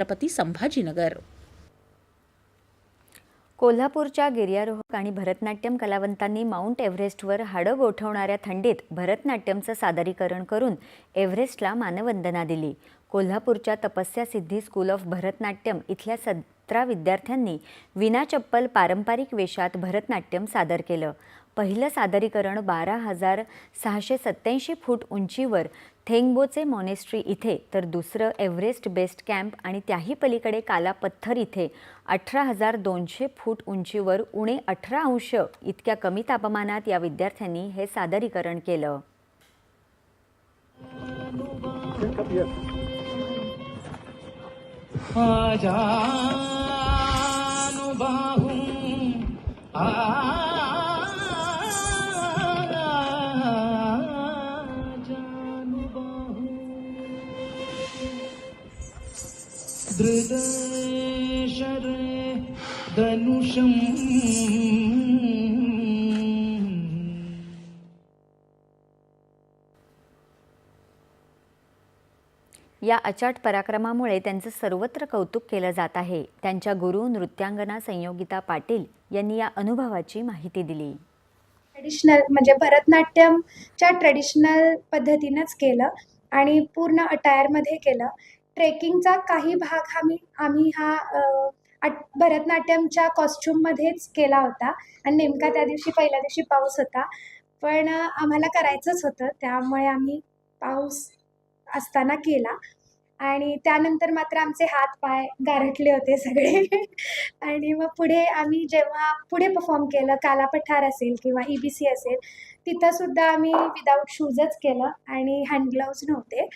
छत्रपती संभाजीनगर. कोल्हापूरच्या गिर्यारोहक आणि भरतनाट्यम कलावंतांनी माउंट एव्हरेस्टवर हाडं गोठवणाऱ्या थंडीत भरतनाट्यमचं सादरीकरण करून एव्हरेस्टला मानवंदना दिली. कोल्हापूरच्या तपस्या सिद्धी स्कूल ऑफ भरतनाट्यम इथल्या सतरा विद्यार्थ्यांनी विना चप्पल पारंपरिक वेशात भरतनाट्यम सादर केलं. पहिलं सादरीकरण बारा हजार सहाशे सत्त्याऐंशी फूट उंचीवर थेंगबोचे मॉनेस्ट्री इथे तर दुसरं एव्हरेस्ट बेस्ट कॅम्प आणि त्याही पलीकडे काला पत्थर इथे अठरा हजार दोनशे फूट उंचीवर उणे अठरा अंश इतक्या कमी तापमानात या विद्यार्थ्यांनी हे सादरीकरण केलं. आ धनुषम्। या अचाट पराक्रमामुळे त्यांचं सर्वत्र कौतुक केलं जात आहे. त्यांच्या गुरु नृत्यांगना संयोगिता पाटील यांनी या अनुभवाची माहिती दिली. ट्रेडिशनल म्हणजे भरतनाट्यमच्या ट्रेडिशनल पद्धतीनंच केलं आणि पूर्ण अटायरमध्ये केलं. ट्रेकिंगचा काही भाग आम्ही आम्ही हा अट- भरतनाट्यमच्या कॉस्च्युममध्येच केला होता. आणि नेमका त्या दिवशी पहिल्या दिवशी पाऊस होता. पण आम्हाला करायचंच होतं. त्यामुळे आम्ही पाऊस असताना केला. आणि त्यानंतर मात्र आमचे हात पाय गारटले होते सगळे. आणि मग पुढे आम्ही जेव्हा पुढे परफॉर्म केलं काला पठार असेल किंवा ई बी सी असेल तिथंसुद्धा आम्ही विदाऊट शूजच केलं. आणि हँडग्लोव्ज नव्हते.